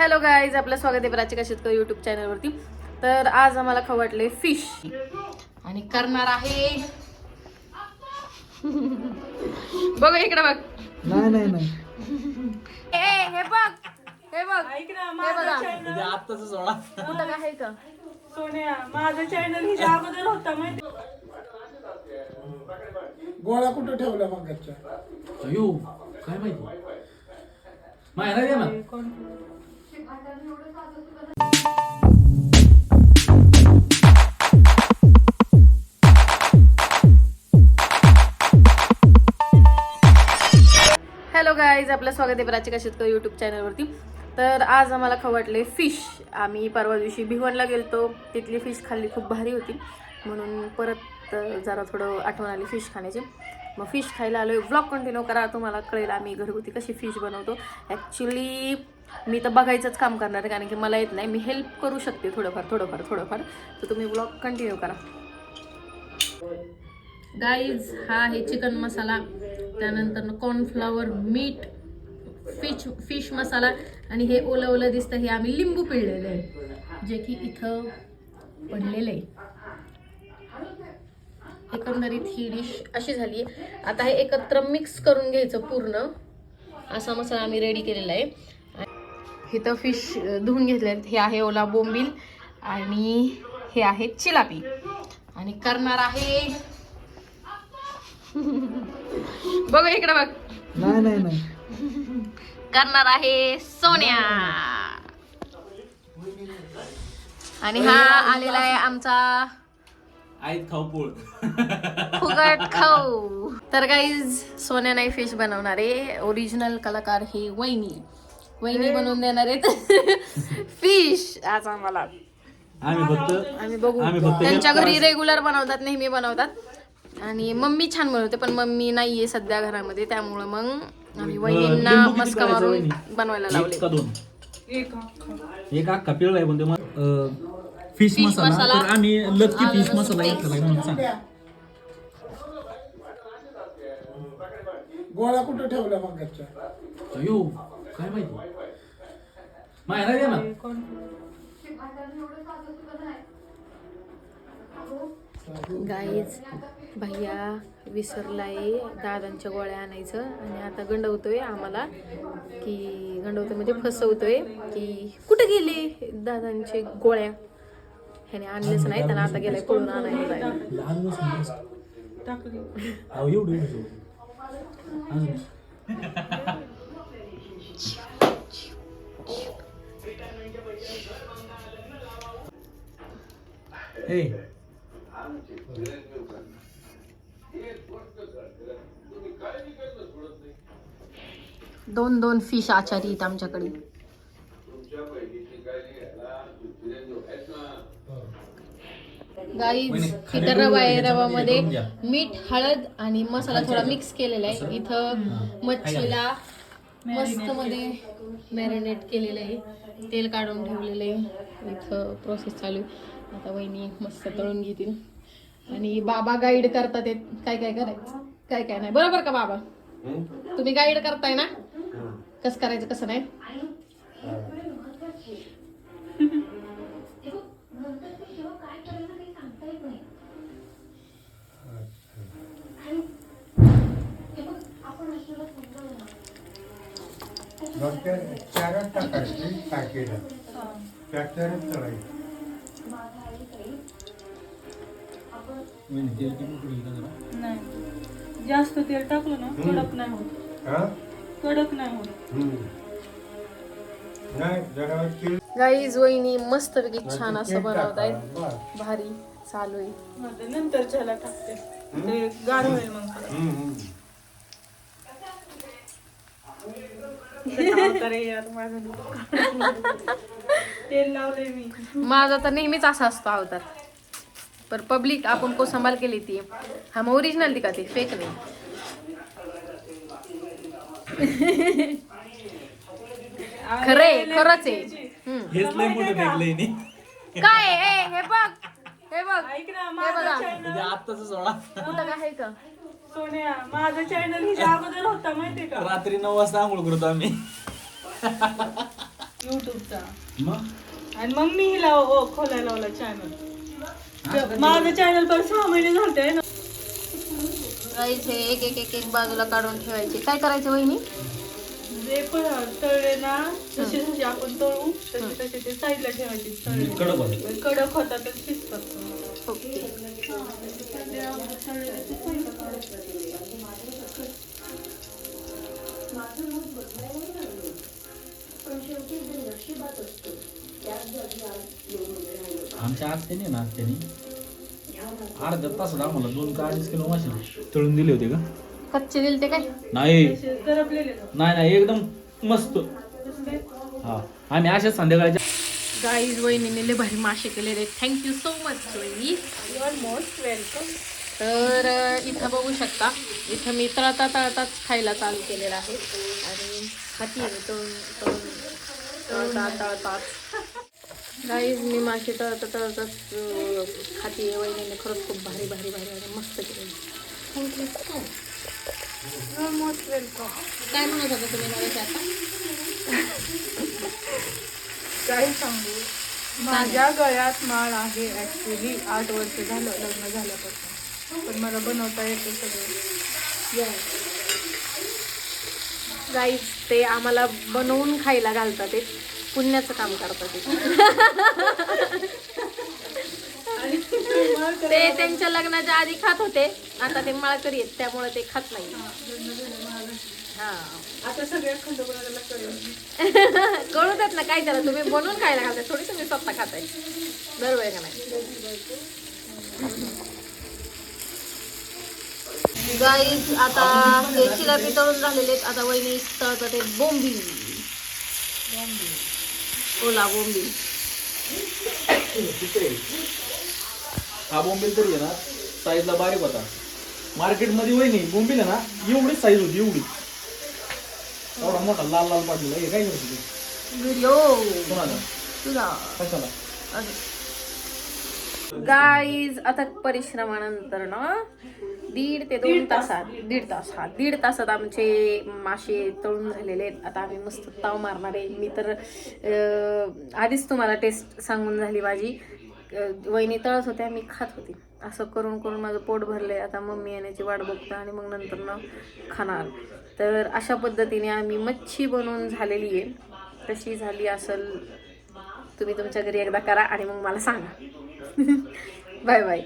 Hello guys आपलं स्वागत आहे प्राचिका शेतकरी युट्यूब चॅनलवरती तर आज आम्हाला खाऊ वाटले फिश आणि करणार आहे. बघ इकडे बघ. नाही नाही नाही. ए हे बघ. हे बघ. ऐक ना माझं बघा. चॅनल आत्ताच सोडा. कुठं काय आहे का? सोन्या माझं चॅनल हिच्या अगोदर होता माहिती गोळा कुठं ठेवला मगाच्या? अयो काय माहिती? द्या ना. हॅलो गाईज आपलं स्वागत आहे प्राचिका शेतकर युट्यूब चॅनलवरती तर आज आम्हाला खाऊ वाटले फिश आम्ही परवा दिवशी भिवणला गेलतो. तिथली फिश खाल्ली खूप भारी होती. म्हणून परत जरा थोडं आठवण आली फिश खाण्याची. मग फिश खायला आलो आहे ब्लॉग कंटिन्यू करा. तुम्हाला कळेल आम्ही घरगुती कशी फिश बनवतो. ॲक्च्युली मी तर बघायचंच काम करणार आहे कारण की मला येत नाही. मी हेल्प करू शकते थोडंफार थोडंफार थोडंफार. तर तुम्ही ब्लॉग कंटिन्यू करा. गाईज हा आहे चिकन मसाला त्यानंतर कॉर्नफ्लावर मीठ फिश फिश मसाला आणि हे ओलं ओलं दिसतं. हे आम्ही लिंबू पिळलेलं आहे जे की इथं पडलेलं आहे. एकंदरीत ही डिश अशी झाली आहे. आता हे एकत्र मिक्स करून घ्यायचं पूर्ण. असा मसाला आम्ही रेडी केलेला आहे. इथं फिश धुवून घेतले हे आहे ओला बोंबील आणि हे आहे चिलापी. आणि करणार आहे. बघ इकडे बघ. नाही नाही नाही. करणार आहे सोन्या. आणि हा आलेला आहे आमचा फुगट खाऊ. तर गाईज सोन्या नाही फिश बनवणार ओरिजिनल कलाकार हे वहिनी. वहिनी बनवून देणार आहेत. फिश आज आम्हाला. आम्ही फक्त आम्ही बघू आम्ही फक्त त्यांच्या घरी रेग्युलर बनवतात नेहमी बनवतात. आणि मम्मी छान बनवते पण मम्मी नाहीये सध्या घरामध्ये त्यामुळं मग आम्ही वहिनींना लिंबू किती मस्का करायचं, मारून वहिनी? बनवायला एक लावले. का दोन? एक अख्खा. एक अख्खा पिळला आहे पण ते मग फिश मसाला. मसाला. तर आम्ही लक्की फिश मसाला paste. एक केलाय म्हणून सांग गोळा कुठं ठेवला मगाच्या? अयो काय माहिती? मायरा द्या ना गाईज भैया विसरलाय दादांच्या गोळ्या आणायचं आणि आता गंडवतोय आम्हाला की गंडवतोय म्हणजे फसवतोय की कुठे गेले दादांचे गोळ्या? ह्याने आणलेच नाही त्यांना आता गेलाय पळून आणायला. जायला लहान. टाकली. अहो एवढं दोन दोन फिश आचारी आहेत आमच्याकडे. गाईज इथं रवा आहे रवामध्ये. मीठ हळद आणि मसाला थोडा मिक्स केलेला आहे. इथं मच्छीला मस्त मध्ये मॅरिनेट केलेलं आहे. तेल काढून ठेवलेलं आहे. इथं प्रोसेस चालू आहे. आता वहिनी मस्त तळून घेतील. आणि बाबा गाईड करतात ते काय काय करायचं? काय काय नाही. बरोबर का बाबा? तुम्ही गाईड करताय ना? कसं करायचं कसं नाही? चारच टाकायची टाकीला? नाही जास्त तेल टाकलं ना कडक नाही होत हा कडक नाही होत हम्म. नाही जरा तेल गाईज वहिनी मस्त छान असं तेल टाका. बस. भारी चालू आहे मग ते नंतर ज्याला टाकते ते गार होईल मग परत. हम्म, हम्म. ते माझं तेल लावलंय मी माझा तर नेहमीच असा असतो अवतार. पर पब्लिक आपण को संभाल के लेती है हम ओरिजिनल दिखाते फेक नहीं. खरे खरंच आहे. हम्म. हेच लय मोठं फेकलंय नी. काय? ए, हे बघ. हे बघ. ऐक ना हे बघा. म्हणजे आत्ताच सोडा. कुठं काय आहे का? सोन्या माझं चॅनल हिच्या अगोदर होता माहितीये का? रात्री नऊ वाजता आंघोळ करतो आम्ही. युट्यूबचा मग? आणि मग मी हिला ओ खोलायला लावला चॅनल माझं चॅनल पण सहा महिने झालते ना? हे एक एक एक एक बाजूला काढून ठेवायचे. काय करायचं वहिनी? जे पण तळले ना जसे जसे आपण तळू तसे तसे ते साईडला ठेवायचे तळले. कडक होते. कडक होतात आणि शिजतात. ओके आमच्या आत्याने ना आत्याने अर्ध्या तासात आम्हाला दोन का अडीच किलो मासे तळून दिले होते का कच्चे दिल ते काय नाही तसे. नाही नाही एकदम मस्त तसं? हा आम्ही अशाच संध्याकाळच्या गाईज वहिनीने लय भारी मासे केलेले थँक्यू सो मच वहिनी. You are most welcome. तर इथं बघू शकता. इथं मी तळता तळताच खायला चालू केलेलं आहे. आणि हाती तळता तळताच. गाईज मी मासे तळता तळताच खाती आहे. वहिनीने खरंच खूप भारी भारी भारी भारी मस्त केलेली थँक्यू most welcome. काय म्हणत होता तुम्ही मला आता? काय सांगू? माझ्या गळ्यात माळ आहे ऍक्च्युली आठ वर्ष झालं लग्न झाल्यापासून. पण मला बनवता येतं सगळं. गाईज ते आम्हाला बनवून खायला घालतात ते पुण्याचं काम करतात ते. ते त्यांच्या लग्नाच्या आधी खात होते. आता ते माळकरी आहेत त्यामुळे ते खात नाही. हा कळू देत ना काय त्याला तुम्ही बनवून खायला घालताय थोडी तुम्ही स्वतः खाताय. बरोबर आहे का नाही? गाईज आता हे चिलापी तळून झालेले आहेत. आता वहिनी तळतात ते बोंबी ओला बोंबी हा बोंबील तरी आहे ना साईजला बारीक होता. मार्केटमध्ये वय नाही बोंबील आहे ना एवढी साईज होती एवढी. एवढा मोठा लाल लाल पाडलेला हे काय करते तू? व्हिडिओ. कोणाला? तुझा कशाला? गाईज आता परिश्रमानंतर ना दीड ते दोन तासात दीड तास हा दीड तासात आमचे मासे तळून झालेले आहेत. आता आम्ही मस्त ताव मारणार आहे. मी तर अं, आधीच तुम्हाला टेस्ट सांगून झाली माझी. वहिनी तळत होत्या मी खात होती. असं करून करून माझं पोट भरलं आहे आता मम्मी येण्याची वाट बघतो आणि मग नंतर ना खाणार. तर अशा पद्धतीने आम्ही मच्छी बनवून झालेली आहे. कशी झाली असेल तुम्ही तुमच्या घरी एकदा करा आणि मग मला सांगा. Bye bye.